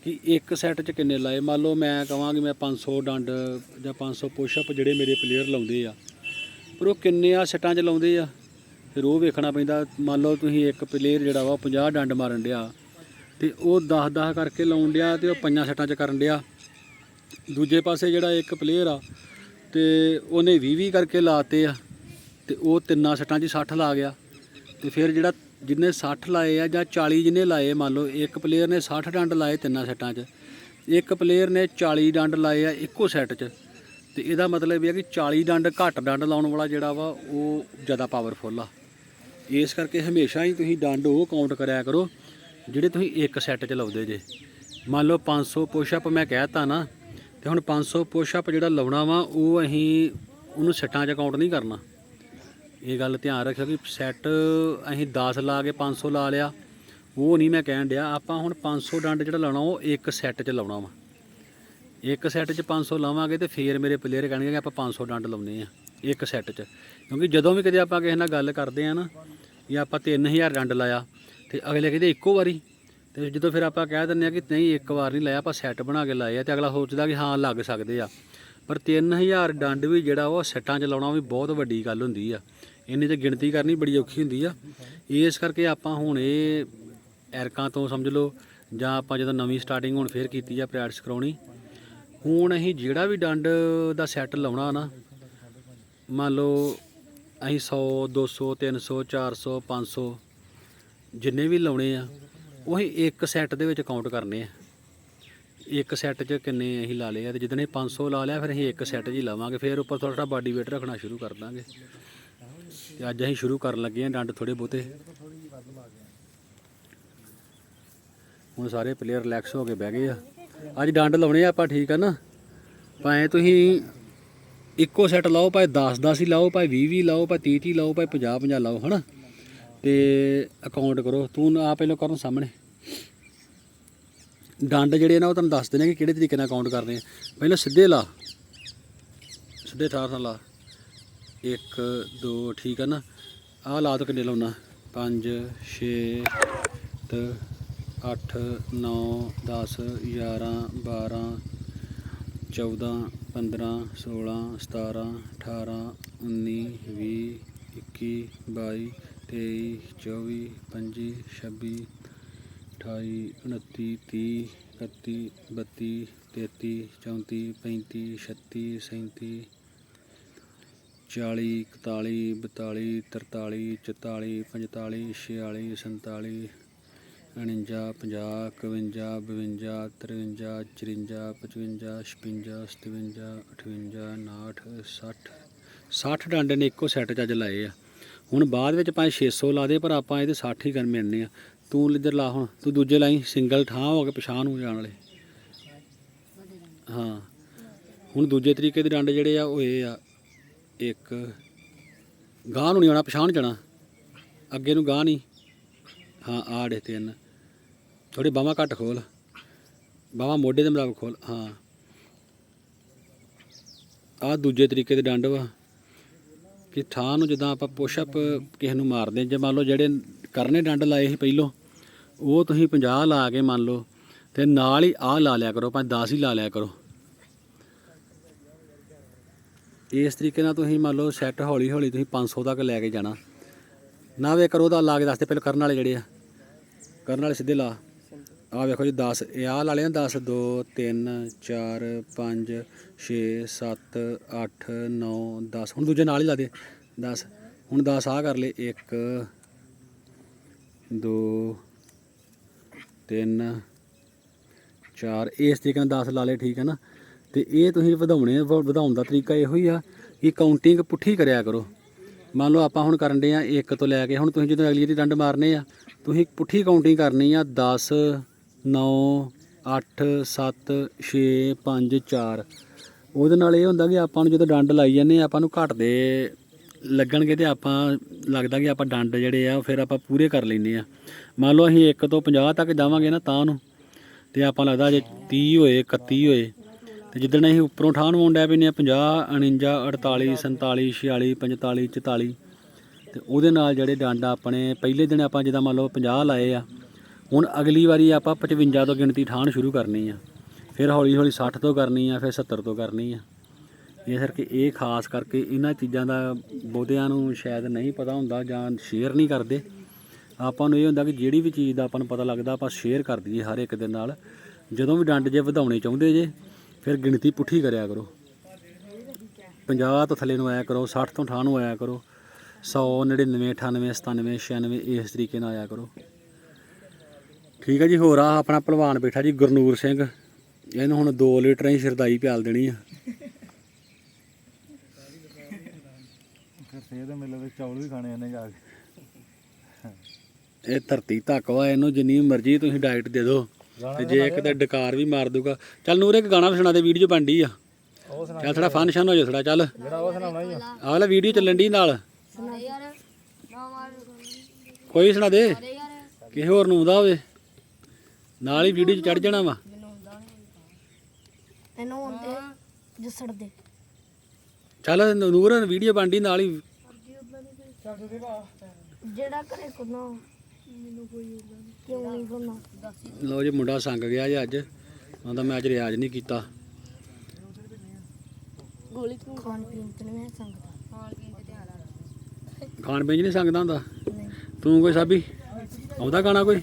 ਕਿ ਇੱਕ ਸੈੱਟ 'ਚ ਕਿੰਨੇ ਲਾਏ। ਮੰਨ ਲਓ ਮੈਂ ਕਹਾਂ ਕਿ ਮੈਂ 500 ਡੰਡ ਜਾਂ 500 ਪੁਸ਼ਅਪ ਜਿਹੜੇ ਮੇਰੇ ਪਲੇਅਰ ਲਾਉਂਦੇ ਆ, ਪਰ ਉਹ ਕਿੰਨੇ ਆ ਸੈੱਟਾਂ 'ਚ ਲਾਉਂਦੇ ਆ? ਫਿਰ ਉਹ ਵੇਖਣਾ ਪੈਂਦਾ। ਮੰਨ ਲਓ ਤੁਸੀਂ ਇੱਕ ਪਲੇਅਰ ਜਿਹੜਾ ਵਾ, ਉਹ 50 ਡੰਡ ਮਾਰਨ ਡਿਆ, ਤੇ ਉਹ 10 10 ਕਰਕੇ ਲਾਉਣ ਡਿਆ ਤੇ ਉਹ ਪੰਜਾਂ ਸੈੱਟਾਂ 'ਚ ਕਰਨ ਡਿਆ। ਦੂਜੇ ਪਾਸੇ ਜਿਹੜਾ ਇੱਕ ਪਲੇਅਰ ਆ ਤੇ ਉਹਨੇ 20 20 ਕਰਕੇ ਲਾਤੇ ਆ, ਤੇ ਉਹ ਤਿੰਨਾਂ ਸੱਟਾਂ 'ਚ ਹੀ 60 ਲਾ ਗਿਆ। ਤੇ ਫਿਰ ਜਿਹੜਾ ਜਿੰਨੇ 60 ਲਾਏ ਆ ਜਾਂ 40 ਜਿੰਨੇ ਲਾਏ, ਮੰਨ ਲਓ ਇੱਕ ਪਲੇਅਰ ਨੇ 60 ਡੰਡ ਲਾਏ ਤਿੰਨਾਂ ਸੈੱਟਾਂ 'ਚ, ਇੱਕ ਪਲੇਅਰ ਨੇ 40 ਡੰਡ ਲਾਏ ਆ ਇੱਕੋ ਸੈੱਟ 'ਚ, ਤੇ ਇਹਦਾ ਮਤਲਬ ਇਹ ਆ ਕਿ 40 ਡੰਡ ਘੱਟ ਡੰਡ ਲਾਉਣ ਵਾਲਾ ਜਿਹੜਾ ਵਾ, ਉਹ ਜ਼ਿਆਦਾ ਪਾਵਰਫੁਲ ਆ। ਇਸ ਕਰਕੇ ਹਮੇਸ਼ਾ ਹੀ ਤੁਸੀਂ ਡੰਡ ਉਹ ਕਾਊਂਟ ਕਰਿਆ ਕਰੋ, ਜਿਹੜੇ ਤੁਸੀਂ ਇੱਕ ਸੈੱਟ 'ਚ ਲਾਉਂਦੇ ਜੇ। ਮੰਨ ਲਓ 500 ਪੁਸ਼ਅਪ ਮੈਂ ਕਹਿਤਾ ਨਾ ਤੇ ਹੁਣ 500 ਪੁਸ਼ਅਪ ਜਿਹੜਾ ਲਾਉਣਾ ਵਾ, ਉਹ ਅਸੀਂ ਉਹਨੂੰ ਸੈੱਟਾਂ 'ਚ ਕਾਊਂਟ ਨਹੀਂ ਕਰਨਾ। ਇਹ ਗੱਲ ਧਿਆਨ ਰੱਖਿਓ ਕਿ ਸੈੱਟ ਅਸੀਂ 10 ਲਾ ਕੇ 500 ਲਾ ਲਿਆ। ਉਹ ਨਹੀਂ ਮੈਂ ਕਹਿਣ ਡਿਆ, ਆਪਾਂ ਹੁਣ 500 ਡੰਡ ਜਿਹੜਾ ਲਾਉਣਾ, ਉਹ ਇੱਕ ਸੈੱਟ 'ਚ ਲਾਉਣਾ ਵਾ। ਇੱਕ ਸੈੱਟ 'ਚ 500 ਲਾਵਾਂਗੇ ਤੇ ਫੇਰ ਮੇਰੇ ਪਲੇਅਰ ਕਹਿਣਗੇ ਕਿ ਆਪਾਂ 500 ਡੰਡ ਲਾਉਨੇ ਆ, ਇੱਕ ਸੈੱਟ 'ਚ। ਕਿਉਂਕਿ ਜਦੋਂ ਵੀ ਕਦੇ ਆਪਾਂ ਕਿਸੇ ਨਾਲ ਗੱਲ ਕਰਦੇ ਆ ਨਾ, ਜਾਂ ਆਪਾਂ 3000 ਡੰਡ ਲਾਇਆ, ਤੇ ਅਗਲੇ ਕਹਿੰਦੇ ਇੱਕੋ ਵਾਰੀ। ਤੇ ਜਦੋਂ ਫਿਰ ਆਪਾਂ ਕਹਿ ਦਿੰਦੇ ਆ ਕਿ ਨਹੀਂ, ਇੱਕ ਵਾਰ ਨਹੀਂ ਲਾਇਆ, ਆਪਾਂ ਸੈੱਟ ਬਣਾ ਕੇ ਲਾਏ ਆ ਤੇ ਅਗਲਾ ਸੋਚਦਾ ਕਿ ਹਾਂ, ਲੱਗ ਸਕਦੇ ਆ। ਪਰ 3000 ਡੰਡ ਵੀ ਜਿਹੜਾ ਉਹ ਸੈੱਟਾਂ 'ਚ ਲਾਉਣਾ ਵੀ ਬਹੁਤ ਵੱਡੀ ਗੱਲ ਹੁੰਦੀ ਆ। ਇੰਨੀ ਤੇ ਗਿਣਤੀ ਕਰਨੀ ਬੜੀ ਔਖੀ ਹੁੰਦੀ ਆ। ਇਸ ਕਰਕੇ ਆਪਾਂ ਹੁਣ ਇਹ ਐਰਕਾਂ ਤੋਂ ਸਮਝ ਲਓ, ਜਾਂ ਆਪਾਂ ਜਦੋਂ ਨਵੀਂ ਸਟਾਰਟਿੰਗ ਹੁਣ ਫੇਰ ਕੀਤੀ ਆ ਪ੍ਰੈਕਟਿਸ ਕਰਾਉਣੀ। ਹੁਣ ਅਸੀਂ ਜਿਹੜਾ ਵੀ ਡੰਡ ਦਾ ਸੈੱਟ ਲਾਉਣਾ ਨਾ, ਮੰਨ ਲਓ ਅਸੀਂ 100 200 300 400 500 ਜਿੰਨੇ ਵੀ ਲਾਉਣੇ ਆ ਉਹ ਅਸੀਂ ਇੱਕ ਸੈੱਟ ਦੇ ਵਿੱਚ ਕਾਊਂਟ ਕਰਨੇ ਆ। ਇੱਕ ਸੈੱਟ 'ਚ ਕਿੰਨੇ ਅਸੀਂ ਲਾ ਲਏ ਆ ਤੇ ਜਿੱਦਣ ਅਸੀਂ 500 ਲਾ ਲਿਆ, ਫਿਰ ਅਸੀਂ ਇੱਕ ਸੈੱਟ 'ਚ ਹੀ ਲਾਵਾਂਗੇ, ਫਿਰ ਉੱਪਰ ਥੋੜਾ ਥੋੜਾ ਬਾਡੀ weight ਰੱਖਣਾ ਸ਼ੁਰੂ ਕਰ ਦਾਂਗੇ। ਤੇ ਅੱਜ ਅਸੀਂ ਸ਼ੁਰੂ ਕਰਨ ਲੱਗੇ ਆ ਡੰਡ ਥੋੜੇ ਬਹੁਤੇ। ਹੁਣ ਸਾਰੇ ਪਲੇਅਰ ਰਿਲੈਕਸ ਹੋ ਕੇ ਬਹਿ ਗਏ ਆ। ਅੱਜ ਡੰਡ ਲਾਉਣੇ ਆ ਆਪਾਂ, ਠੀਕ ਆ ਨਾ? ਭਾਵੇਂ ਤੁਸੀਂ ਇੱਕੋ ਸੈੱਟ ਲਾਓ, ਭਾਵੇਂ 10 10 ਹੀ ਲਾਓ, ਭਾਵੇਂ 20 20 ਲਾਓ, ਭਾਵੇਂ 30 30 ਲਾਓ, ਭਾਵੇਂ 50 50 ਲਾਓ, ਹਨਾ? ਤੇ ਅਕਾਊਂਟ ਕਰੋ। ਤੂੰ ਆ ਪਹਿਲਾਂ ਕਰਨ ਸਾਹਮਣੇ। ਡੰਡ ਜਿਹੜੇ ਨਾ, ਉਹ ਤੁਹਾਨੂੰ ਦੱਸ ਦਿੰਦੇ ਕਿ ਕਿਹੜੇ ਤਰੀਕੇ ਨਾਲ ਕਾਊਂਟ ਕਰਨੇ ਆ। ਪਹਿਲਾਂ ਸਿੱਧੇ ਲਾ। ਸਿੱਧੇ ਠਾਰ ਨਾਲ ਲਾ। 1 2 ਠੀਕ ਹੈ ਨਾ? ਆਹ ਲਾ ਤੋ ਕਿੰਨੇ ਲਾਉਣਾ? 5 6 ਤੇ 8 9 10 11 12 14 15 16 17 18 19 20 21 22 23 24 25 26 28 29 30 31 32 33 34 35 36 37 40 41 42 43 44 45 46 47 49 50 51 52 53 54 55 56 57 58 59 60 60 ਡਾਂਡੇ ਨੇ ਇੱਕੋ ਸੈੱਟ 'ਚ ਅੱਜ ਲਾਏ ਆ। ਹੁਣ ਬਾਅਦ ਵਿੱਚ ਭਾਵੇਂ 600 ਲਾ ਦੇ, ਪਰ ਆਪਾਂ ਇਹਦੇ 60 ਹੀ ਕਰਨ ਮਿਲਨੇ ਆ। ਤੂੰ ਇੱਧਰ ਲਾ ਹੁਣ, ਤੂੰ ਦੂਜੇ ਲਾਈ, ਸਿੰਗਲ ਠਾਂ ਹੋ ਕੇ ਪਛਾਣ ਨੂੰ ਜਾਣ ਵਾਲੇ। ਹਾਂ। ਹੁਣ ਦੂਜੇ ਤਰੀਕੇ ਦੇ ਡੰਡ ਜਿਹੜੇ ਆ, ਉਹ ਇਹ ਆ, ਇੱਕ ਗਾਂ ਨੂੰ ਨਹੀਂ ਆਉਣਾ, ਪਛਾਣ ਜਾਣਾ। ਅੱਗੇ ਨੂੰ ਗਾਂ ਨਹੀਂ। ਹਾਂ ਆੜੇ ਤਿੰਨ। ਥੋੜੀ ਬਾਹਾਂ ਘੱਟ ਖੋਲ। ਬਾਹਾਂ ਮੋਢੇ ਦੇ ਮੁਤਾਬਕ ਖੋਲ। ਹਾਂ। ਆ ਦੂਜੇ ਤਰੀਕੇ ਦੇ ਡੰਡ ਵਾ। ਕਿ ਥਾਂ ਨੂੰ ਜਿੱਦਾਂ ਆਪਾਂ ਪੁਸ਼ ਅਪ ਕਿਸੇ ਨੂੰ ਮਾਰਦੇ ਜੇ ਮੰਨ ਲਓ ਜਿਹੜੇ ਕਰਨੇ ਡੰਡ ਲਾਏ ਸੀ ਪਹਿਲੋਂ, ਉਹ ਤੁਸੀਂ 50 ਲਾ ਕੇ ਮੰਨ ਲਓ ਤੇ ਨਾਲ ਹੀ ਆਹ ਲਾ ਲਿਆ ਕਰੋ, ਭਾਵੇਂ 10 ਹੀ ਲਾ ਲਿਆ ਕਰੋ। ਇਸ ਤਰੀਕੇ ਨਾਲ ਤੁਸੀਂ ਮੰਨ ਲਓ ਸੈੱਟ ਹੌਲੀ ਹੌਲੀ ਤੁਸੀਂ 500 ਤੱਕ ਲੈ ਕੇ ਜਾਣਾ। ਨਾ ਵੇ ਕਰੋ ਤਾਂ ਲਾ ਕੇ ਦੱਸਦੇ ਪਹਿਲਾਂ ਕਰਨ ਵਾਲੇ ਜਿਹੜੇ ਆ। ਕਰਨ ਵਾਲੇ ਸਿੱਧੇ ਲਾ। ਆਹ ਵੇਖੋ ਜੀ 10 ਇਹ ਆਹ ਲਾ ਲਿਆ 10 2 3 4 5 6 7 8 9 10 ਹੁਣ ਦੂਜੇ ਨਾਲ ਹੀ ਲਾ ਦੇ। 10 ਹੁਣ 10 ਆਹ ਕਰ ਲਏ। 1 2 3 4 ਇਸ ਤਰੀਕੇ ਨਾਲ 10 ਲਾ ਲਏ, ਠੀਕ ਹੈ ਨਾ? ਤੇ ਇਹ ਤੁਸੀਂ ਵਧਾਉਣੇ ਵ- ਵਧਾਉਣ ਦਾ ਤਰੀਕਾ ਇਹੋ ਹੀ ਆ ਕਿ ਕਾਊਂਟਿੰਗ ਪੁੱਠੀ ਕਰਿਆ ਕਰੋ। ਮੰਨ ਲਓ ਆਪਾਂ ਹੁਣ ਕਰਨ ਦੇ ਆ 1 ਤੋਂ ਲੈ ਕੇ, ਹੁਣ ਤੁਸੀਂ ਜਦੋਂ ਅਗਲੀ ਦੀ ਡੰਡ ਮਾਰਨੇ ਆ, ਤੁਸੀਂ ਪੁੱਠੀ ਕਾਊਂਟਿੰਗ ਕਰਨੀ ਆ 10 9 8 7 6 5 4 ਉਹਦੇ ਨਾਲ ਇਹ ਹੁੰਦਾ ਕਿ ਆਪਾਂ ਨੂੰ ਜਦੋਂ ਡੰਡ ਲਾਈ ਜਾਂਦੇ ਆ ਆਪਾਂ ਨੂੰ ਘਟਦੇ ਲੱਗਣਗੇ ਤੇ ਆਪਾਂ ਲੱਗਦਾ ਕਿ ਆਪਾਂ ਡੰਡ ਜਿਹੜੇ ਆ ਫਿਰ ਆਪਾਂ ਪੂਰੇ ਕਰ ਲੈਂਦੇ ਆ ਮੰਨ ਲਓ ਅਸੀਂ 1 ਤੋਂ 50 ਤੱਕ ਜਾਵਾਂਗੇ ਨਾ ਤਾਂ ਨੂੰ, ਤੇ ਆਪਾਂ ਲੱਗਦਾ ਜੇ 30 ਹੋਏ 31 ਹੋਏ, ਤੇ ਜਿੱਦਣ ਅਸੀਂ ਉੱਪਰੋਂ ਠਾਣ ਹੋਣ ਡਿਆ ਪੈਨੇ ਆ 50 49 48 47 46 45 44 ਤੇ ਉਹਦੇ ਨਾਲ ਜਿਹੜੇ ਡੰਡ ਆਪਣੇ ਪਹਿਲੇ ਦਿਨ ਆਪਾਂ ਜਿੱਦਾਂ ਮੰਨ ਲਓ 50 ਲਾਏ ਆ ਹੁਣ ਅਗਲੀ ਵਾਰੀ ਆਪਾਂ 55 ਤੋਂ ਗਿਣਤੀ ਠਾਣ ਸ਼ੁਰੂ ਕਰਨੀ ਆ। ਫਿਰ ਹੌਲੀ ਹੌਲੀ 60 ਤੋਂ ਕਰਨੀ ਆ, ਫਿਰ 70 ਤੋਂ ਕਰਨੀ ਆ। ਇਸ ਕਰਕੇ ਇਹ ਖਾਸ ਕਰਕੇ ਇਹਨਾਂ ਚੀਜ਼ਾਂ ਦਾ ਬਹੁਤਿਆਂ ਨੂੰ ਸ਼ਾਇਦ ਨਹੀਂ ਪਤਾ ਹੁੰਦਾ ਜਾਂ ਸ਼ੇਅਰ ਨਹੀਂ ਕਰਦੇ। ਆਪਾਂ ਨੂੰ ਇਹ ਹੁੰਦਾ ਕਿ ਜਿਹੜੀ ਵੀ ਚੀਜ਼ ਦਾ ਆਪਾਂ ਨੂੰ ਪਤਾ ਲੱਗਦਾ, ਆਪਾਂ ਸ਼ੇਅਰ ਕਰ ਦਈਏ ਹਰ ਇੱਕ ਦੇ ਨਾਲ। ਜਦੋਂ ਵੀ ਡੰਡ ਜੇ ਵਧਾਉਣੇ ਚਾਹੁੰਦੇ ਜੇ, ਫਿਰ ਗਿਣਤੀ ਪੁੱਠੀ ਕਰਿਆ ਕਰੋ। 50 ਤੋਂ ਥੱਲੇ ਨੂੰ ਆਇਆ ਕਰੋ 60 ਤੋਂ 68 ਨੂੰ ਆਇਆ ਕਰੋ 100 99 98 97 96 ਇਸ ਤਰੀਕੇ ਨਾਲ ਆਇਆ ਕਰੋ। ਠੀਕ ਹੈ ਜੀ ਹੋਰ ਆ ਆਪਣਾ ਪਹਿਲਵਾਨ ਬੈਠਾ ਜੀ ਗੁਰਨੂਰ ਸਿੰਘ। ਇਹਨੂੰ ਹੁਣ 2 ਲੀਟਰ ਹੀ ਸ਼ਰਦਾਈ ਪਿਆਲ ਦੇਣੀ ਆ। ਫਿਰ ਸੇਧ ਮੇਲੇ ਦੇ ਚੌਲ ਵੀ ਖਾਣੇ ਇਹਨੇ ਜਾ ਕੇ। ਇਹ ਧਰਤੀ ਧੱਕ ਵਾ ਇਹਨੂੰ ਜਿੰਨੀ ਮਰਜ਼ੀ ਤੁਸੀਂ ਡਾਈਟ ਦੇ ਦਿਓ। ਤੇ ਜੇ ਕਿਤੇ ਡਕਾਰ ਵੀ ਮਾਰ ਦੂਗਾ। ਚੱਲ ਨੂਰ ਇੱਕ ਗਾਣਾ ਵੀ ਸੁਣਾ ਦੇ ਵੀਡੀਓ ਬਣਦੀ ਆ। ਉਹ ਸੁਣਾ ਚੱਲ ਥੋੜਾ ਫਨ ਹੋ ਜਾ ਥੋੜਾ ਚੱਲ। ਜਿਹੜਾ ਉਹ ਸੁਣਾਉਣਾ ਹੀ ਆ। ਆਹ ਲੈ ਵੀਡੀਓ ਚੱਲਣ ਦੀ ਨਾਲ। ਸੁਣਾ ਯਾਰ। ਨਾ ਮਾਰ। ਕੋਈ ਸੁਣਾ ਦੇ ਕਿਸੇ ਹੋਰ ਨੂੰ ਆਉਂਦਾ ਹੋਵੇ। ਨਾਲ ਹੀ ਵੀਡੀਓ 'ਚ ਚੜ ਜਾਣਾ ਵਾ। ਇਹਨੂੰ ਹੁੰਦੇ ਜਸੜ ਦੇ। ਚੱਲ ਨੂਰ ਵੀਡੀਓ ਬਣਦੀ ਨਾਲ ਹੀ। ਜਿਹੜਾ ਕਰੇ ਕੁਨਾ ਮੈਨੂੰ ਕੋਈ ਹੁੰਦਾ ਨਹੀਂ ਕਿਉਂ ਨਹੀਂ ਕੁਨਾ ਲਓ ਜੀ ਮੁੰਡਾ ਸੰਗ ਗਿਆ ਜੀ ਅੱਜ। ਕਹਿੰਦਾ ਮੈਂ ਅੱਜ ਰਿਆਜ਼ ਨਹੀਂ ਕੀਤਾ। ਗੋਲੀ ਤੂੰ ਖਾਣ ਪੀਣ ਤੇ ਨਹੀਂ ਸੰਗਦਾ ਖਾਣ ਪੀਣ ਤੇ ਧਿਆਨ ਰੱਖ ਖਾਣ ਪੀਣ ਨਹੀਂ ਸੰਗਦਾ ਹੁੰਦਾ। ਤੂੰ ਕੋਈ ਸਾਬੀ? ਆਉਂਦਾ ਗਾਣਾ ਕੋਈ?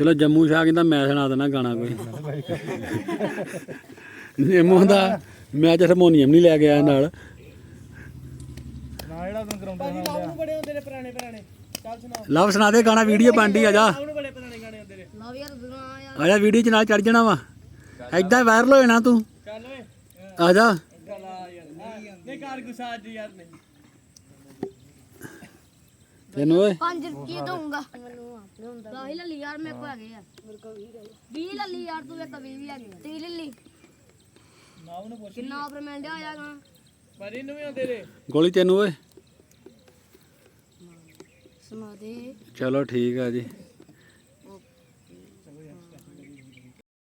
ਚਲੋ ਜੰਮੂ ਸ਼ਾਹ ਕਹਿੰਦਾ ਮੈਂ ਸੁਣਾ ਦੇਣਾ ਗਾਣਾ ਕੋਈ। ਨਿੰਮੋ ਦਾ ਮੈਂ ਅੱਜ ਹਾਰਮੋਨੀਅਮ ਨਹੀਂ ਲੈ ਕੇ ਆਇਆ ਨਾਲ। ਨਾ ਜਿਹੜਾ ਤੂੰ ਕਰਾਉਂਦਾ ਨਾ ਬੜੇ ਹੁੰਦੇ ਨੇ ਪੁਰਾਣੇ ਪੁਰਾਣੇ। ਚੱਲ ਸੁਣਾ ਲਵ ਸੁਣਾ ਦੇ ਗਾਣਾ ਵੀਡੀਓ ਬਣਦੀ ਆ ਜਾ। ਉਹਨੂੰ ਬੜੇ ਪੁਰਾਣੇ ਗਾਣੇ ਹੁੰਦੇ ਨੇ। ਲਵ ਯਾਰ ਦੁਨਾ ਯਾਰ। ਆ ਜਾ ਵੀਡੀਓ 'ਚ ਨਾਲ ਚੜ ਜਾਣਾ ਵਾ। ਐਦਾਂ ਵਾਇਰਲ ਹੋ ਜਾਣਾ ਤੂੰ। ਚੱਲ ਓਏ। ਆ ਜਾ। ਗਲਾ ਯਾਰ ਨਹੀਂ ਕਰ ਗੁੱਸਾ ਅੱਜ ਯਾਰ ਨਹੀਂ। ਤੈਨੂੰ ਓਏ। 5 ਰੁਪਏ ਦਊਂਗਾ। ਮੈਨੂੰ ਆਪਣੇ ਹੁੰਦਾ 10 ਲੱਲੀ ਯਾਰ ਮੇਰੇ ਕੋਲ ਹੈਗੇ ਆ। ਮੇਰੇ ਕੋਲ 20 ਲੱਲੀ ਯਾਰ ਤੂੰ ਇੱਕ 20 ਵੀ ਹੈਗੇ 30 ਲੱਲੀ ਨਾ ਉਹਨੂੰ ਪੁੱਛ ਕਿੰਨਾ ਪਰਮੈਂਟ ਆ ਜਾਗਾ ਪਰ ਇਹਨੂੰ ਵੀ ਆਉਂਦੇ ਨੇ। ਗੋਲੀ ਤੈਨੂੰ ਓਏ। ਸੁਣਾ ਦੇ। ਚਲੋ ਠੀਕ ਆ ਜੀ।